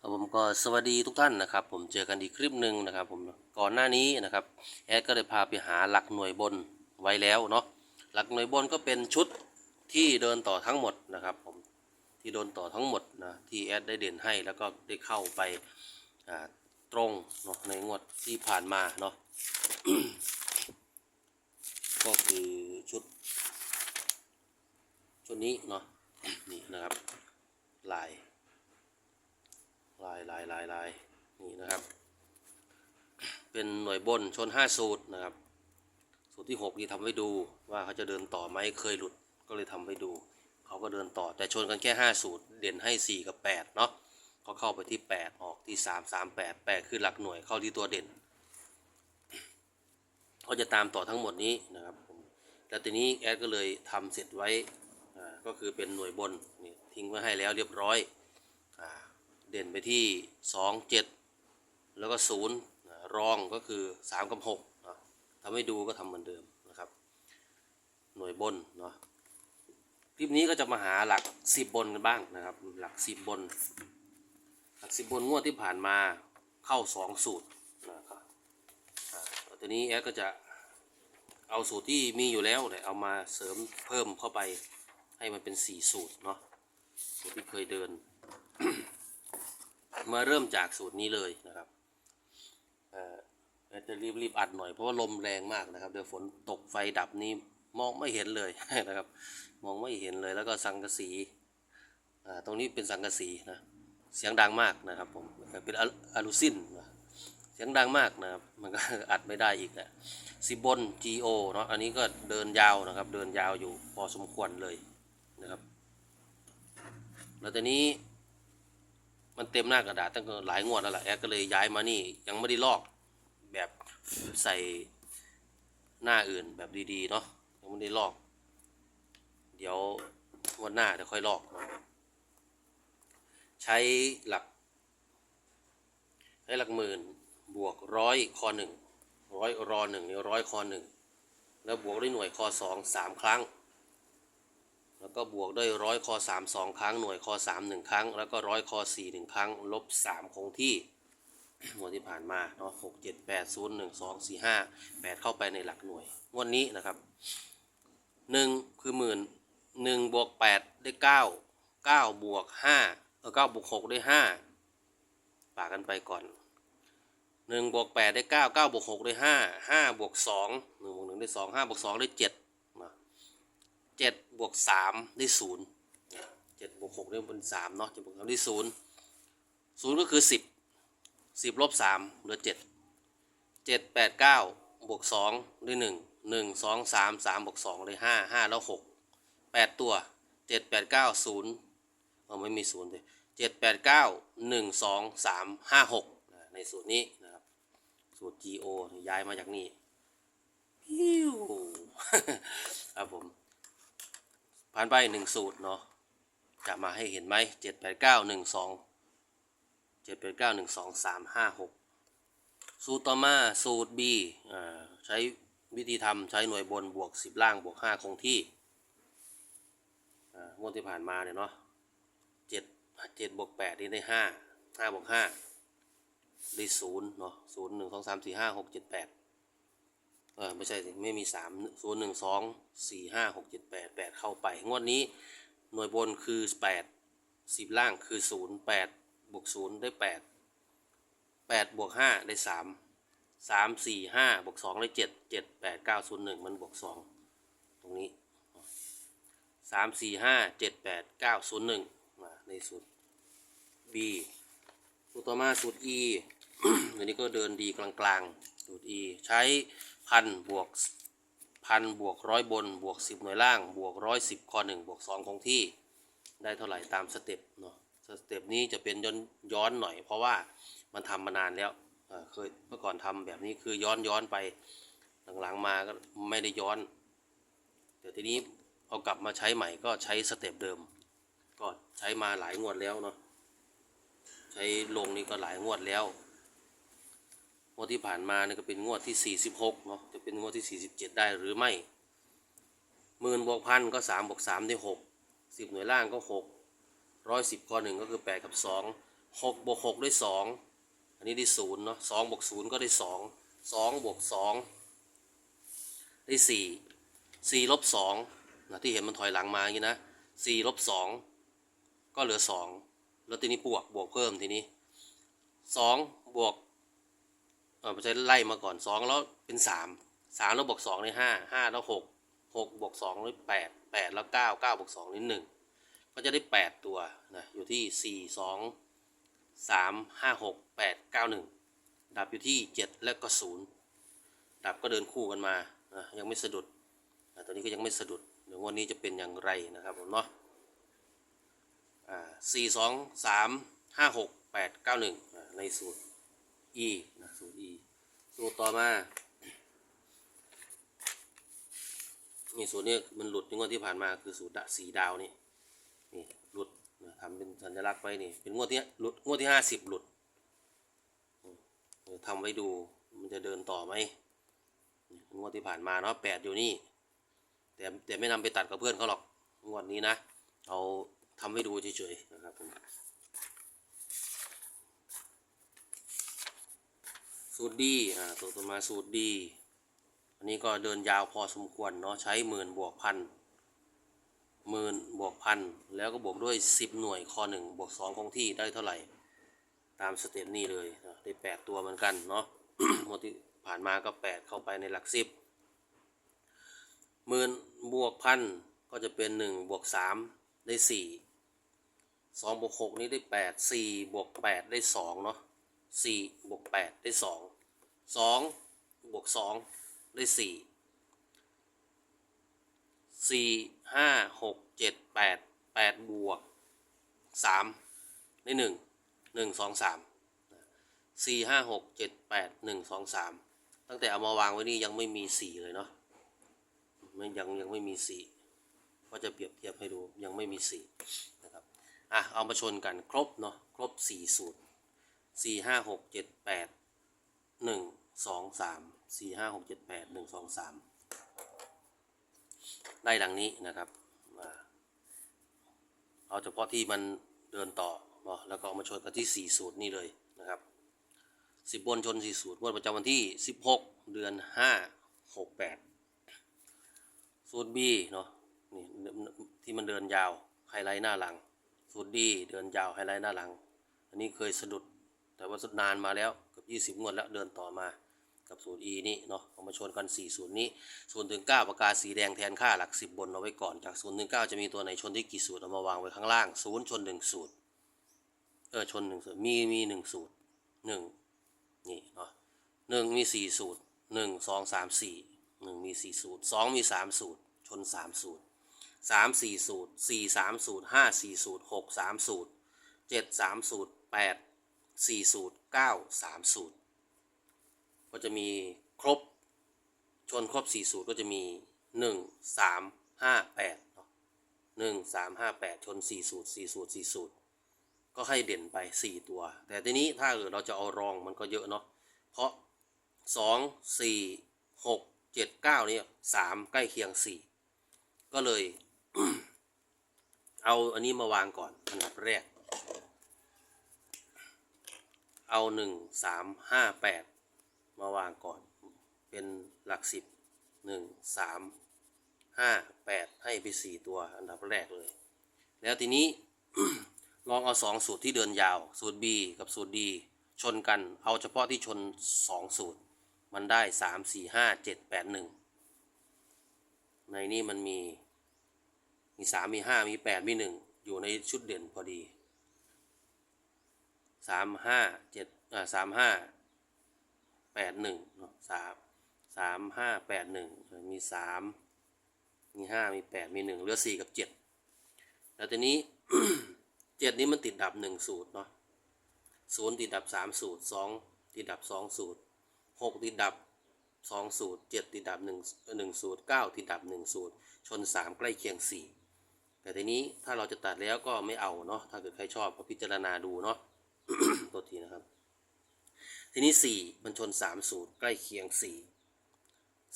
ครับผมก็สวัสดีทุกท่านนะครับ ผมเจอกันอีกคลิปหนึ่งนะครับ ผมก่อนหน้านี้นะครับแอดก็ได้พาไปหาหลักหน่วยบนไว้แล้วเนาะหลักหน่วยบนก็เป็นชุดที่เดินต่อทั้งหมดนะครับ ผมที่โดนต่อทั้งหมดนะที่แอดได้เด่นให้แล้วก็ได้เข้าไปาตรงเนาะในงวดที่ผ่านมาเนาะก็คือชุดชุดนี้เนาะนี่นะครับลาย ลายลายลายลายนี่นะครับ เป็นหน่วยบนชน 5 สูตรนะครับ สูตรที่ 6 นี่ทำให้ดูว่าเขาจะเดินต่อไหมเคยหลุดก็เลยทำให้ดู เขาก็เดินต่อแต่ชนกันแค่ 5 สูตร เด่นให้ 4 กับ 8 เนาะเขาเข้าไปที่ 8 ออกที่ 3 3 8 8 คือหลักหน่วยเข้าที่ตัวเด่นเขาจะตามต่อทั้งหมดนี้นะครับแล้วทีนี้แอดก็เลยทำเสร็จไว้ก็คือเป็นหน่วยบนนี่ทิ้งไว้ให้แล้วเรียบร้อยอเด่นไปที่ 2 7 แล้วก็0นะ รองก็คือ 3 กับ6เนาะทำให้ดูก็ทำเหมือนเดิมนะครับ หน่วยบนเนาะคลิปนี้ก็จะมาหาหลัก 10 บนกันบ้างนะครับ หลัก 10 บน หลัก 10 บนงวดที่ผ่านมาเข้า 2 สูตรนะครับอ่าทีนี้แอดก็จะเอาสูตรที่มีอยู่แล้วเนี่ยเอามาเสริมเพิ่มเข้าไปให้มันเป็น 4 สูตรเนาะสูตรที่เคยเดิน มาเริ่มจากสูตรนี้เลยนะครับ จจะรีบรีบอัดหน่อยเพราะว่าลมแรงมากนะครับ เดี๋ยวฝนตกไฟดับนี่มองไม่เห็นเลยนะครับ มองไม่เห็นเลยแล้วก็สังกะสีอ่าตรงนี้เป็นสังกะสีนะเสียงดังมากนะครับผมเป็นอะลูซินเสียงดังมากนะครับมันก็อัดไม่ได้อีกแหละสิบบน GO เนาะอันนี้ก็เดินยาวนะครับ เดินยาวอยู่พอสมควรเลยนะครับ แล้วตอนนี้ มันเต็มหน้ากระดาษตั้งแต่หลายงวดแล้วแหละแอดก็เลยย้ายมานี่ยังไม่ได้ลอกแบบใส่หน้าอื่นแบบดีๆเนาะยังไม่ได้ลอก เดี๋ยวงวันหน้าเดี๋ยวค่อยลอกใช้หลักใช้หลักหมื่นบวกร้อยคอหนึ่งร้อยรอหนึ่งร้อยคอหนึ่งแล้วบวกด้วยหน่วยคอสองสามครั้ง ก็บวกด้วยร้อยคอสามสองครั้งหน่วยคอสามหนึ่งครั้ง แล้วก็ร้อยคอสี่หนึ่งครั้ง ลบสามคงที่งวดที่ผ่านมาเนาะหกเจ็ดแปดศูนย์หนึ่งสองสี่ห้าแปดเข้าไปในหลักหน่วย งวดนี้นะครับหนึ่งคือหมื่นหนึ่งบวกแปดได้เก้าเก้าบวกห้าเออเก้าบวกหกได้ห้าปากกันไปก่อนหนึ่งบวกแปดได้เก้าเก้าบวกหกได้ห้าห้าบวกสองหนึ่งบวกหนึ่งได้สองห้าบวกสองได้เจ็ด เจ็ดบวกสามได้ศูนย์เจ็ดบวกหกได้เป็นสามเนาะเจ็ดบวกสามได้ศูนย์ศูนย์ก็คือสิบสิบลบสามเหลือเจ็ดเจ็ดแปดเก้าบวกสองได้หนึ่งหนึ่งสองสามสามบวกสองได้ห้าห้าแล้วหกแปดตัวเจ็ดแปดเก้าศูนย์เออไม่มีศูนย์เลยเจ็ดแปดเก้าหนึ่งสองสามห้าหกในสูตรนี้นะครับ สูตร GO ย้ายมาจากนี่พิวครับผม ผ่านไปหนึ่งสูตรเนาะจะมาให้เห็นไหมเจ็ดแปดเก้าหนึ่งสองเจ็ดแปดเก้าหนึ่งสองสามห้าหกสูตรต่อมาสูตร B อ่าใช้วิธีทำใช้หน่วยบนบวกสิบล่างบวกห้าคงที่อ่างวดที่ผ่านมาเนี่ยเนาะเจ็ดเจ็ดบวกแปดนี่ได้ห้าห้าบวกห้าได้ศูนย์เนาะศูนย์หนึ่งสองสามสี่ห้าหกเจ็ดแปด เออไม่ใช่สิไม่มีสามศูนย์หนึ่งสองสี่ห้าหกเจ็ดแปดแปดเข้าไป งวดนี้หน่วยบนคือแปดสิบล่างคือศูนย์แปดบวกศูนย์ได้แปดแปดบวกห้าได้สามสามสี่ห้าบวกสองได้เจ็ดเจ็ดแปดเก้าศูนย์หนึ่งมันบวกสองตรงนี้สามสี่ห้าเจ็ดแปดเก้าศูนย์หนึ่งมาในสูตร B สูตรต่อมาสูตร E อันนี้ก็เดินดีกลางๆ สูตร E ใช้ พันบวกพันบวกร้อยบนบวกสิบหน่วยล่างบวกร้อยสิบคอหนึ่งบวกสองคงที่ได้เท่าไหร่ตามสเต็ปเนาะสเต็ปนี้จะเป็นย้อนย้อนหน่อย เพราะว่ามันทำมานานแล้วเเคยเมื่อก่อนทำแบบนี้คือย้อนย้อนไปหลังๆมาก็ไม่ได้ย้อนเดี๋ยวทีนี้เอากลับมาใช้ใหม่ก็ใช้สเต็ปเดิมก็ใช้มาหลายงวดแล้วเนาะใช้ลงนี่ก็หลายงวดแล้ว งวดที่ผ่านมานี่ก็เป็นงวดที่ 46เนาะจะเป็นงวดที่ 47 ได้หรือไม่หมื่นบวกพันก็3บวก3ได้ 6 10 หน่วยล่างก็ 6 110ข้อหนึ่งก็คือ 8 กับ2หกบวกหกได้สองอันนี้ได้ศูนย์เนาะสองบวกศูนย์ก็ได้สองสองบวกสองได้สี่สี่ลบสองนะที่เห็นมันถอยหลังมาอย่างนี้นะสี่ลบสองก็เหลือสองแล้วทีนี้บวกบวกเพิ่มทีนี้สองบวก เออไม่ใช่ไล่มาก่อนสองแล้วเป็นสามสามแล้วบวกสองได้ห้าห้าแล้วหกหกบวกสองได้แปดแปดแล้วเก้าเก้าบวกสองได้หนึ่งก็จะได้8ตัวนะอยู่ที่4 2 3 5 6 8 9 1ดับอยู่ที่7และก็0ดับก็เดินคู่กันมานะยังไม่สะดุดนะตัวนี้ก็ยังไม่สะดุดเดี๋ยววันนี้จะเป็นอย่างไรนะครับผมเนาะอ่า4 2 3 5 6 8 9 1อ่าในสูตร e นะสูตร e สูตรต่อมานี่สูตรนี้มันหลุดในงวดที่ผ่านมาคือสูตรสีดาวนี่นี่หลุดนะทำเป็นสัญลักษณ์ไว้นี่เป็นงวดที่หลุดงวดที่ห้าสิบหลุดทำไว้ดูมันจะเดินต่อไหมงวดที่ผ่านมาเนาะแปดอยู่นี่ แต่แต่ไม่นำไปตัดกับเพื่อนเขาหรอกงวดนี้นะ เอาทำให้ดูเฉยๆนะครับผม สูตรดีอ่าตัวต่อมาสูตรดี อันนี้ก็เดินยาวพอสมควรเนาะใช้หมื่นบวกพันหมื่นบวกพันแล้วก็บวกด้วย 10 หน่วยคอหนึ่งบวกสองคงที่ได้เท่าไหร่ ตามสเต็ปนี้เลยนะได้ 8 ตัวเหมือนกันเนาะหมดที่ผ่านมาก็ 8 เข้าไปในหลักสิบหมื่นบวกพันก็จะเป็น 1 บวก 3 ได้ 4 2 บวก 6 นี้ได้ 8 4 บวก 8 ได้ 2 เนาะ 4บวก8ได้ 2 2บวก2ได้4สี่ห้าหกเจ็ดแปดแปดบวกสามได้หนึ่งหนึ่งสองสามสี่ห้าหกเจ็ดแปดหนึ่งสองสามตั้งแต่เอามาวางไว้นี่ยังไม่มีสี่เลยเนาะไม่ยังยังไม่มีสี่ก็จะเปรียบเทียบให้ดูยังไม่มีสี่นะครับอะเอามาชนกันครบเนาะครบสี่สูตร สี่ห้าหกเจ็ดแปดหนึ่งสองสามสี่ห้าหกเจ็ดแปดหนึ่งสองสามได้ดังนี้นะครับเอาเฉพาะที่มันเดินต่อเนาะแล้วก็เอามาชนกันที่ 4 สูตรนี่เลยนะครับ10บนชน 4 สูตรงวดประจำวันที่ 16 เดือน 5 68 สูตร B เนาะนี่ที่มันเดินยาวไฮไลท์หน้าหลัง สูตร D เดินยาวไฮไลท์หน้าหลัง อันนี้เคยสะดุด แต่ว่าสุดนานมาแล้วเกือบ20 งวดแล้วเดินต่อมากับสูตร E นี่เนาะเอามาชนกัน4สูตรนี้0ถึง9ปากกาสีแดงแทนค่าหลัก 10 บนเอาไว้ก่อนจาก0ถึง9จะมีตัวไหนชนที่กี่สูตรเอามาวางไว้ข้างล่าง0ชน1สูตรเออชน1สูตรมีมี1สูตร1นี่เนาะ1มี4สูตร1 2 3 4 1มี4สูตร2มี3สูตร ชน3สูตร3 4สูตร4 3สูตร5 4สูตร6 3สูตร7 3สูตร8 4 สูตร9 3สูตร ก็จะมีครบชนครบสี่สูตรก็จะมีหนึ่งสามห้าแปดหนึ่งสามห้าแปดชนสี่สูตรสี่สูตรสี่สูตร ก็ให้เด่นไปสี่ตัว แต่ทีนี้ถ้าเกิดเราจะเอารองมันก็เยอะเนาะเพราะสองสี่หกเจ็ดเก้าเนี่ยสามใกล้เคียงสี่ก็เลย เอาอันนี้มาวางก่อนอันดับแรก เอาหนึ่งสามห้าแปดมาวางก่อน เป็นหลักสิบหนึ่งสามห้าแปดให้ไปสี่ตัวอันดับแรกเลย แล้วทีนี้ลองเอาสองสูตรที่เดินยาว สูตร B กับสูตร D ชนกัน เอาเฉพาะที่ชนสองสูตร มันได้สามสี่ห้าเจ็ดแปดหนึ่งในนี้มันมีมีสามมีห้ามีแปดมีหนึ่งอยู่ในชุดเด่นพอดี สามห้าเจ็ดอ่าสามห้าแปดหนึ่งเนาะสามสามห้าแปดหนึ่งมีสามมีห้ามีแปดมีหนึ่งเหลือสี่กับเจ็ดแล้วทีนี้เจ็ดนี้มันติดดับหนึ่งสูตรเนาะศูนย์ติดดับสามสูตรสองติดดับสองสูตรหกติดดับสองสูตรเจ็ดติดดับหนึ่งหนึ่งสูตรเก้าติดดับหนึ่งสูตร ชนสามใกล้เคียงสี่แต่ทีนี้ถ้าเราจะตัดแล้วก็ไม่เอาเนาะถ้าเกิดใครชอบก็พิจารณาดูเนาะ ตัวทีนะครับ ทีนี้สี่มันชนสามสูตรใกล้เคียงสี่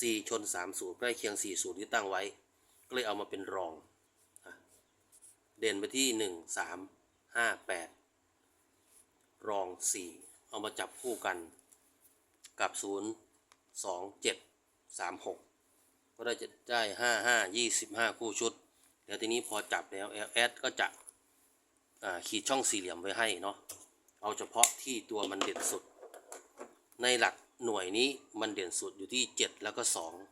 สี่ชนสามสูตรใกล้เคียงสี่สูตรที่ตั้งไว้ ก็เลยเอามาเป็นรอง เด่นไปที่หนึ่งสามห้าแปดสี่เอามาจับคู่กันกับศูนย์สองเจ็ดสามหกก็ได้จะได้ห้าห้ายี่สิบห้าคู่ชุดเดี๋ยวทีนี้พอจับแล้วแอดก็จะขีดช่องสี่เหลี่ยมไว้ให้เนาะ เอาเฉพาะที่ตัวมันเด่นสุด ในหลักหน่วยนี้มันเด่นสุดอยู่ที่ 7 แล้วก็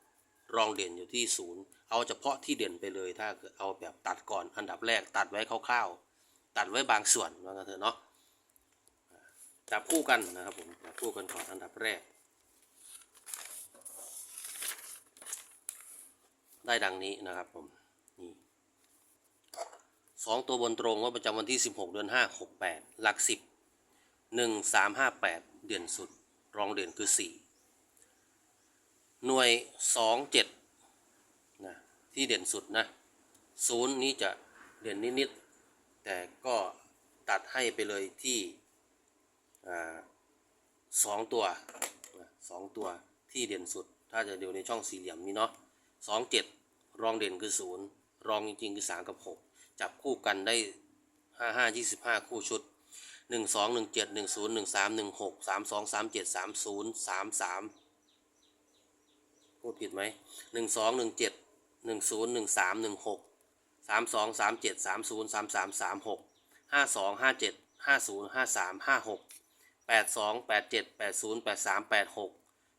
2 รองเด่นอยู่ที่ 0 เอาเฉพาะที่เด่นไปเลยถ้าเกิดเอาแบบตัดก่อนอันดับแรกตัดไว้คร่าวๆ ตัดไว้บางส่วนว่างั้นเถอะเนาะจับคู่กันนะครับผมจับคู่กันก่อนอันดับแรก ได้ดังนี้นะครับผมนี่สองตัวบนตรงว่าประจำวันที่ 16 เดือน 5 68 หลัก 10 1 3 5 8 เด่นสุด รองเด่นคือ 4 หน่วย 2 7 นะ ที่เด่นสุดนะศูนย์นี้จะเด่นนิดๆ แต่ก็ตัดให้ไปเลยที่สองตัวสองตัวที่เด่นสุด ถ้าจะดูในช่องสี่เหลี่ยมนี้เนาะสองเจ็ดรองเด่นคือศูนย์รองจริงๆ คือสามกับหกจับคู่กันได้ห้าห้ายี่สิบห้าคู่ชุด หนึ่งสองหนึ่งเจ็ดหนึ่งศูนย์หนึ่งสามหนึ่งหกสามสองสามเจ็ดสามศูนย์สามสามพูดผิดไหมหนึ่งสองหนึ่งเจ็ดหนึ่งศูนย์หนึ่งสามหนึ่งหกสามสองสามเจ็ดสามศูนย์สามสามสามหกห้าสองห้าเจ็ดห้าศูนย์ห้าสามห้าหกแปดสองแปดเจ็ดแปดศูนย์แปดสามแปดหก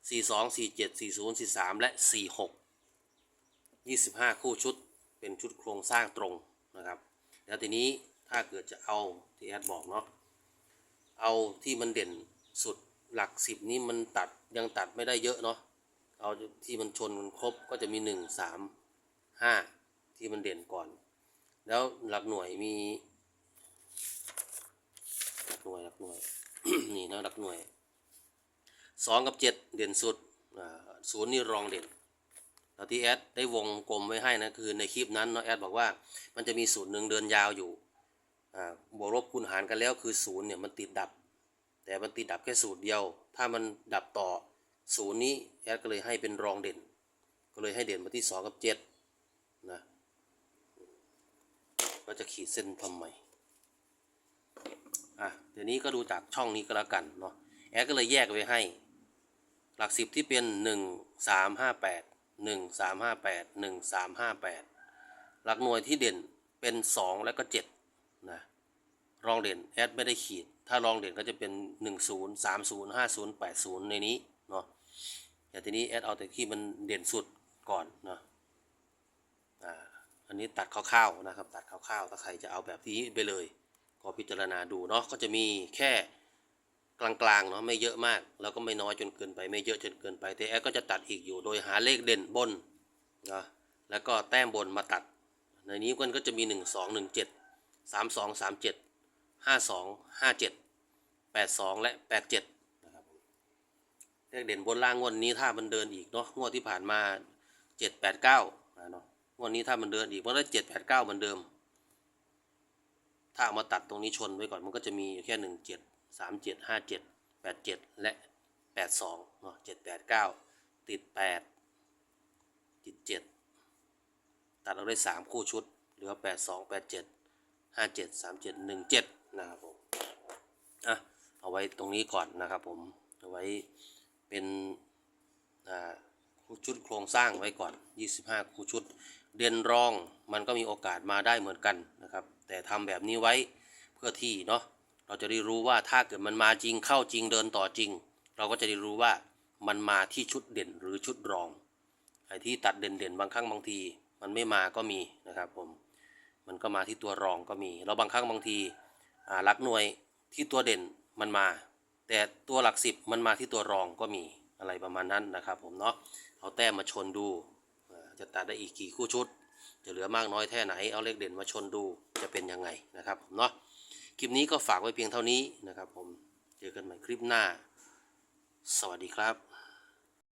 สี่สองสี่เจ็ดสี่ศูนย์สี่สามและสี่หกยี่สิบห้าคู่ชุดเป็นชุดโครงสร้างตรงนะครับ แล้วทีนี้ถ้าเกิดจะเอาที่แอดบอกเนาะ เอาที่มันเด่นสุดหลักสิบนี้มันตัดยังตัดไม่ได้เยอะเนาะเอาที่มันชนมันครบก็จะมีหนึ่งสามห้าที่มันเด่นก่อน แล้วหลักหน่วยมีหลักหน่วยหลักหน่วยนี่นะหลักหน่วยสองกับเจ็ดเด่นสุดอ่าศูนย์นี่รองเด่นแล้วที่แอดได้วงกลมไว้ให้นะคือในคลิปนั้นเนาะแอดบอกว่ามันจะมีศูนย์หนึ่งเดินยาวอยู่ บวกลบคูณหารกันแล้วคือศูนย์เนี่ยมันติดดับ แต่มันติดดับแค่สูตรเดียว ถ้ามันดับต่อศูนย์นี้แอดก็เลยให้เป็นรองเด่น ก็เลยให้เด่นมาที่สองกับเจ็ดนะก็จะขีดเส้นทำไมอะเดี๋ยวนี้ก็ดูจากช่องนี้ก็แล้วกันเนาะแอดก็เลยแยกไว้ให้ หลักสิบที่เป็นหนึ่งสามห้าแปดหนึ่งสามห้าแปดหนึ่งสามห้าแปดหลักหน่วยที่เด่นเป็นสองแล้วก็เจ็ด นะรองเด่นแอดไม่ได้ขีด ถ้ารองเด่นก็จะเป็น 1 0 3 0 5 0 8 0 ในนี้เนาะแต่ทีนี้แอดเอาแต่ที่มันเด่นสุดก่อนเนาะอ่าอันนี้ตัดคร่าวๆนะครับ ตัดคร่าวๆถ้าใครจะเอาแบบนี้ไปเลย ก็พิจารณาดูเนาะก็จะมีแค่กลางๆเนาะไม่เยอะมาก แล้วก็ไม่น้อยจนเกินไป ไม่เยอะจนเกินไปแต่แอดก็จะตัดอีกอยู่โดยหาเลขเด่นบนนะแล้วก็แต้มบนมาตัด ในนี้มันก็จะมี 1 2 1 7 สามสองสามเจ็ดห้าสองห้าเจ็ดแปดสองและแปดเจ็ดนะครับผมเลขเด่นบนล่างงวดนี้ถ้ามันเดินอีกเนาะงวดที่ผ่านมาเจ็ดแปดเก้านาะงวดนี้ถ้ามันเดินอีกมันก็เจ็ดแปดเก้าเหมือนเดิม ถ้าเอามาตัดตรงนี้ชนไว้ก่อนมันก็จะมีแค่หนึ่งเจ็ดสามเจ็ดห้าเจ็ดแปดเจ็ดและแปดสองเนาะเจ็ดแปดเก้าติดแปดติดเจ็ดตัดเราได้สามคู่ชุด เหลือแปดสองแปดเจ็ด ห้าเจ็ดสามเจ็ดหนึ่งเจ็ดนะครับผมอะเอาไว้ตรงนี้ก่อนนะครับผมเอาไว้เป็นอ่าคู่ชุดโครงสร้างไว้ก่อน 25 คู่ชุด เด่นรองมันก็มีโอกาสมาได้เหมือนกันนะครับ แต่ทำแบบนี้ไว้เพื่อที่เนาะเราจะได้รู้ว่าถ้าเกิดมันมาจริงเข้าจริงเดินต่อจริง เราก็จะได้รู้ว่ามันมาที่ชุดเด่นหรือชุดรองไอ้ที่ตัดเด่นๆบางครั้งบางที มันไม่มาก็มีนะครับผม มันก็มาที่ตัวรองก็มีแล้วบางครั้งบางทีหลักหน่วยที่ตัวเด่นมันมา แต่ตัวหลักสิบมันมาที่ตัวรองก็มีอะไรประมาณนั้นนะครับผมเนาะเอาแต้มมาชนดู จะตัดได้อีกกี่คู่ชุด จะเหลือมากน้อยแค่ไหน เอาเลขเด่นมาชนดูจะเป็นยังไงนะครับผมเนาะคลิปนี้ก็ฝากไว้เพียงเท่านี้นะครับผมเจอกันใหม่คลิปหน้า สวัสดีครับ